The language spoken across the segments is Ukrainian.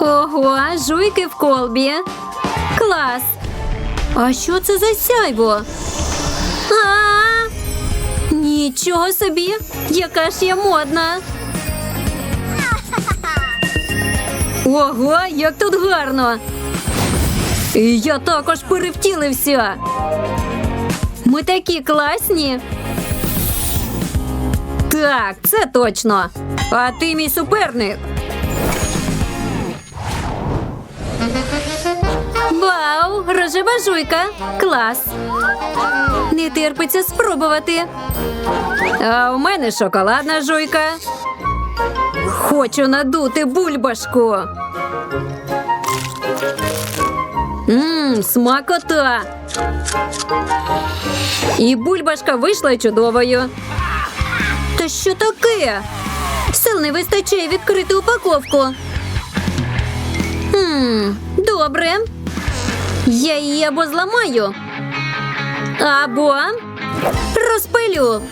Ого, жуйки в колбі. Клас. А що це за сяйво? А! Нічого собі, яка ж я модна. Ого, як тут гарно. Я також перевтілився. Ми такі класні. Так, це точно. А ти мій суперник. Вау, рожева жуйка. Клас. Не терпиться спробувати. А у мене шоколадна жуйка. Хочу надути бульбашку. Мм, смакота. І бульбашка вийшла чудовою. Та що таке? Сил не вистачає відкрити упаковку. Хм, добре. Я її або зламаю, або розпилю.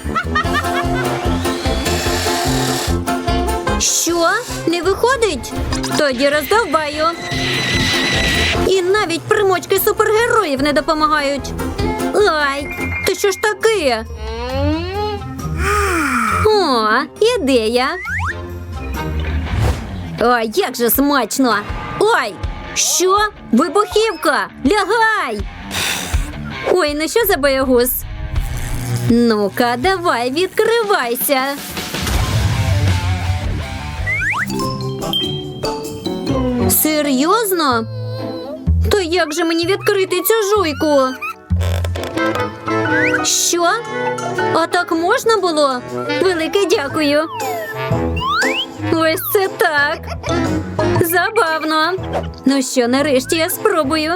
Що? Не виходить? Тоді роздовбаю. І навіть примочки супергероїв не допомагають. Ай, то що ж таке? О, ідея. Ой, як же смачно. Ой, що? Вибухівка! Лягай! Ой, ну що за боягуз? Ну-ка, давай, відкривайся. Серйозно? То як же мені відкрити цю жуйку? Що? А так можна було? Велике дякую. Ось це так. Забавно. Ну що, нарешті я спробую.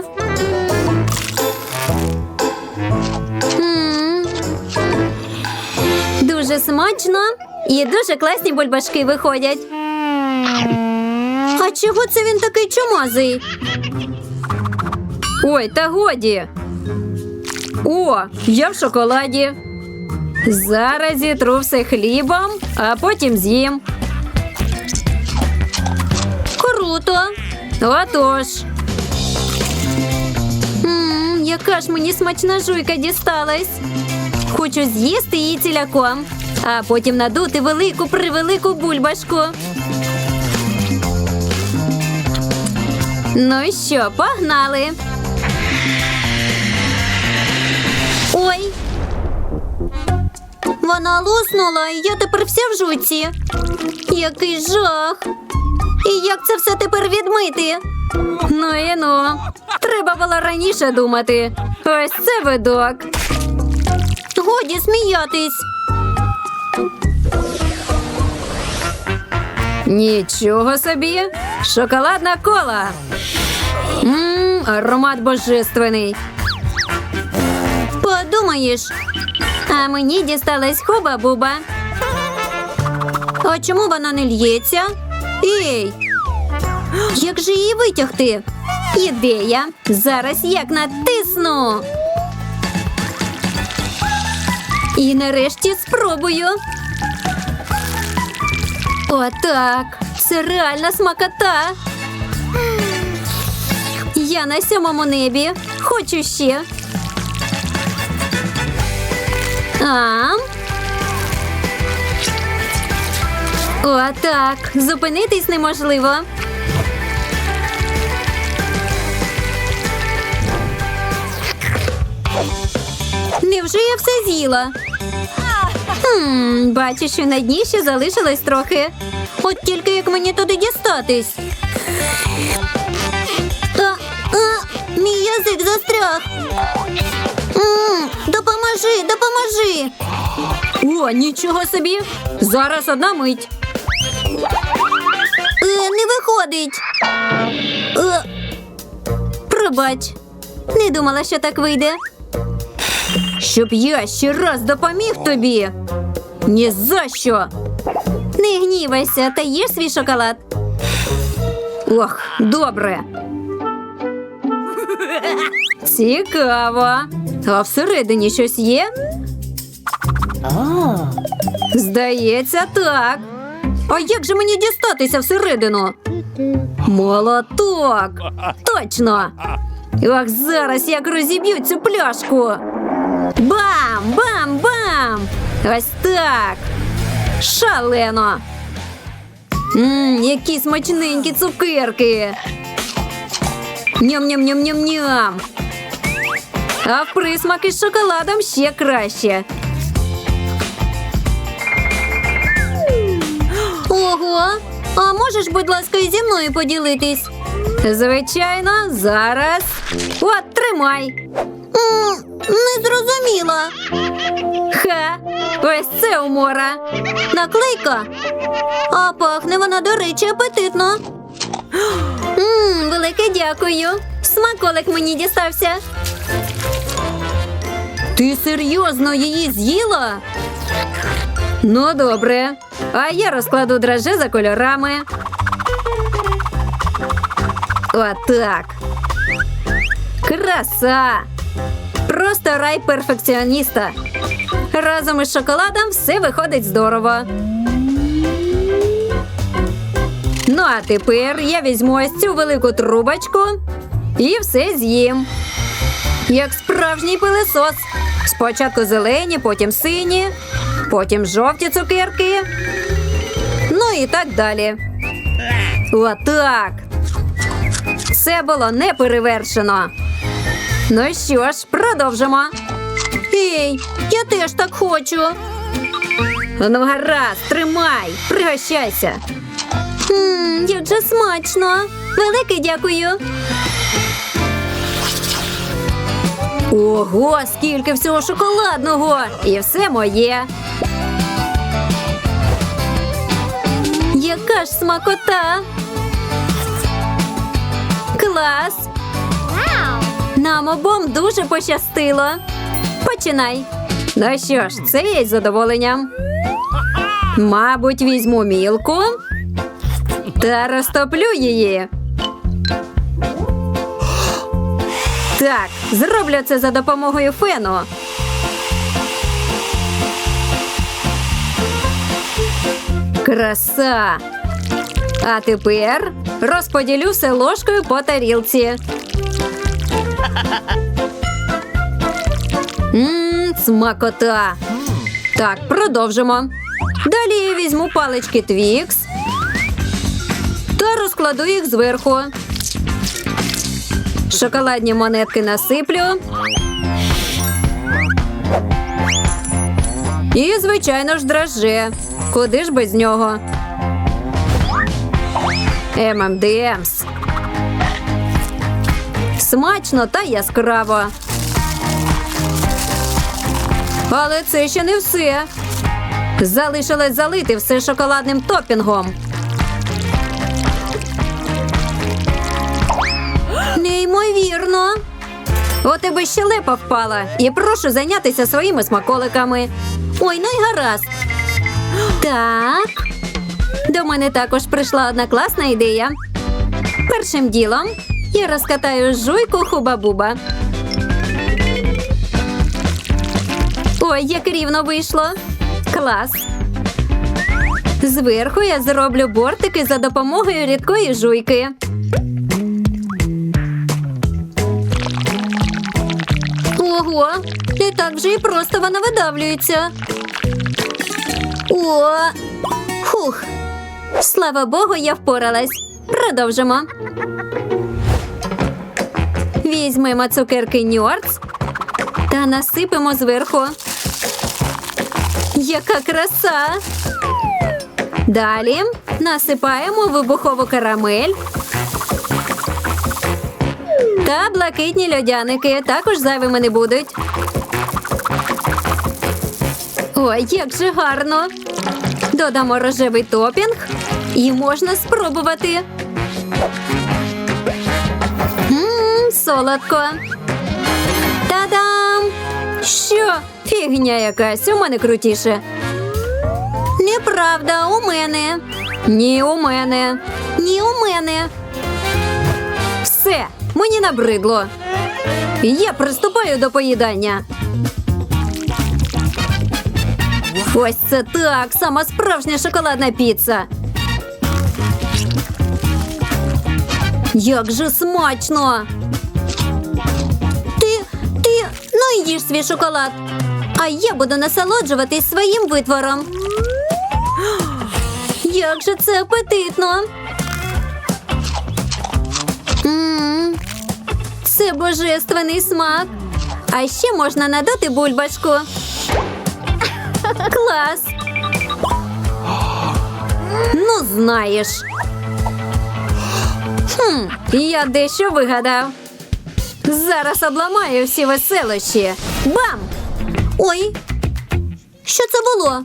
Дуже смачно і дуже класні бульбашки виходять. А чого це він такий чумазий? Ой, та годі. О, я в шоколаді. Зараз зітру все хлібом, а потім з'їм. Отож. Мм, яка ж мені смачна жуйка дісталась. Хочу з'їсти її ціляком, а потім надути велику превелику бульбашку. Ну що, погнали. Ой. Вона луснула, і я тепер вся в жуці. Який жах. І як це все тепер відмити? Ну і ну. Треба було раніше думати. Ось це видок. Годі сміятись. Нічого собі. Шоколадна кола. Мм, аромат божественний. Подумаєш, а мені дісталась хуба-буба. А чому вона не лється? Ей! Як же її витягти? Ідея. Зараз як натисну. І нарешті спробую. Отак. Це реальна смакота. Я на сьомому небі. Хочу ще. А? Отак. Зупинитись неможливо. Невже я все з'їла? Хм, бачу, що на дні ще залишилось трохи. От тільки як мені туди дістатись. А, а, мій язик застряг. М, допоможи, допоможи. О, нічого собі. Зараз одна мить. Е, не виходить. Е, пробач. Не думала, що так вийде. Щоб я ще раз допоміг тобі. Ні за що. Не гнівайся, та їж свій шоколад. Ох, добре. Цікаво. А всередині щось є? Здається, так. А як же мені дістатися всередину? Молоток! Точно! Ох, зараз як розіб'ю цю пляшку. Бам! Бам! Бам! Ось так. Шалено. Ммм, які смачненькі цукерки. Ням-ням-ням-ням-ням. А в присмак із шоколадом ще краще. Ого! А можеш, будь ласка, і зі мною поділитись? Звичайно, зараз. От, тримай. Не зрозуміла. Ха, ось це умора. Наклейка. А пахне вона, до речі, апетитно. Мм, велике дякую. Смаколик мені дістався. Ти серйозно її з'їла? Ну, добре. А я розкладу драже за кольорами. Отак. Краса! Просто рай перфекціоніста. Разом із шоколадом все виходить здорово. Ну, а тепер я візьму ось цю велику трубочку і все з'їм. Як справжній пилисос. Спочатку зелені, потім сині, потім жовті цукерки. Ну і так далі. Отак. Це було неперевершено. Ну що ж, продовжимо. Ей, я теж так хочу. Ну, гаразд, тримай, пригощайся. Ммм, як же смачно. Велике дякую. Ого, скільки всього шоколадного! І все моє. Яка ж смакота! Клас! Нам обом дуже пощастило. Починай. Ну що ж, це є з задоволенням. Мабуть, візьму мілку та розтоплю її. Так, зроблю це за допомогою фену. Краса. А тепер розподілю все ложкою по тарілці. Ммм, смакота. Так, продовжимо. Далі візьму палички Твікс та розкладу їх зверху. Шоколадні монетки насиплю. І, звичайно ж, драже. Куди ж без нього? ММДМС. Смачно та яскраво. Але це ще не все. Залишилось залити все шоколадним топінгом. Неймовірно. У тебе щелепа впала. І прошу зайнятися своїми смаколиками. Ой, ну. Так. До мене також прийшла одна класна ідея. Першим ділом я розкатаю жуйку хуба-буба. Ой, як рівно вийшло. Клас. Зверху я зроблю бортики за допомогою рідкої жуйки. Ого, не так же і просто вона видавлюється. О, хух. Слава Богу, я впоралась. Продовжимо. Візьмемо цукерки Ньорц та насипемо зверху. Яка краса! Далі насипаємо вибухову карамель. Та блакитні льодяники також зайвими не будуть. Ой, як же гарно! Додамо рожевий топінг і можна спробувати. Ммм, солодко. Та-дам! Що? Фігня якась, у мене крутіше. Неправда, у мене. Ні, у мене. Ні, у мене. Все, Мені набридло. Я приступаю до поїдання. Ось це так. Сама справжня шоколадна піца. Як же смачно. Ти, ти ну їж свій шоколад. А я буду насолоджуватись своїм витвором. Як же це апетитно. М. Це божественний смак. А ще можна надати бульбашку. Клас. Ну, знаєш. Хм, я дещо вигадав. Зараз обламаю всі веселощі. Бам! Ой, що це було?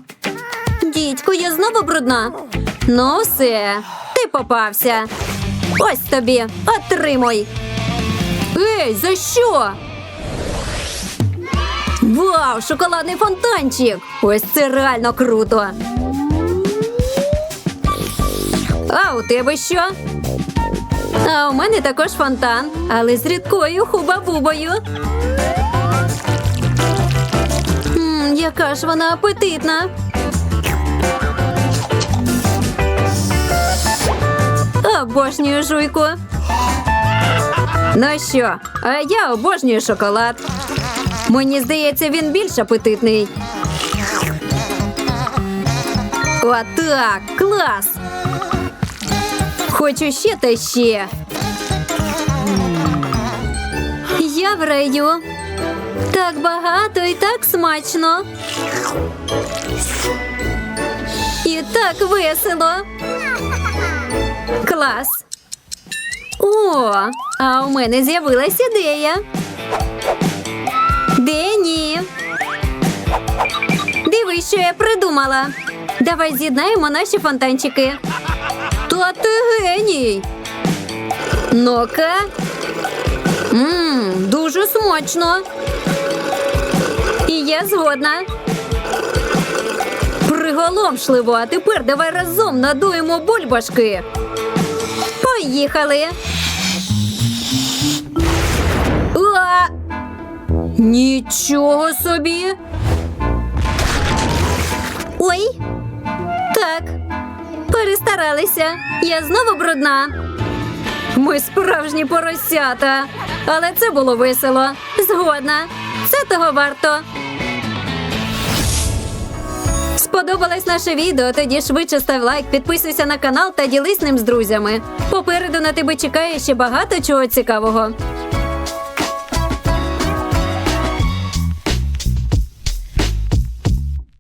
Дідько, я знову брудна. Ну, все, ти попався. Ось тобі, отримуй. Ей, за що? Вау, шоколадний фонтанчик! Ось це реально круто. А у тебе що? А у мене також фонтан, але з рідкою хуба-бубою. М, яка ж вона апетитна. Обожнюю жуйку. Ну що, а я обожнюю шоколад. Мені здається, він більш апетитний. Отак, клас. Хочу ще та ще. Я в раю. Так багато і так смачно. І так весело. Клас. О, а у мене з'явилась ідея. Дені. Дивись, що я придумала. Давай з'єднаємо наші фонтанчики. Та ти геній. Ну-ка. Дуже смачно. І я згодна. Приголомшливо, а тепер давай разом надуємо бульбашки. Поїхали. А! Нічого собі. Ой. Так. Перестаралися. Я знову брудна. Ми справжні поросята. Але це було весело. Згодна. Це того варто. Сподобалось наше відео? Тоді швидше став лайк, підписуйся на канал та ділись ним з друзями. Попереду на тебе чекає ще багато чого цікавого.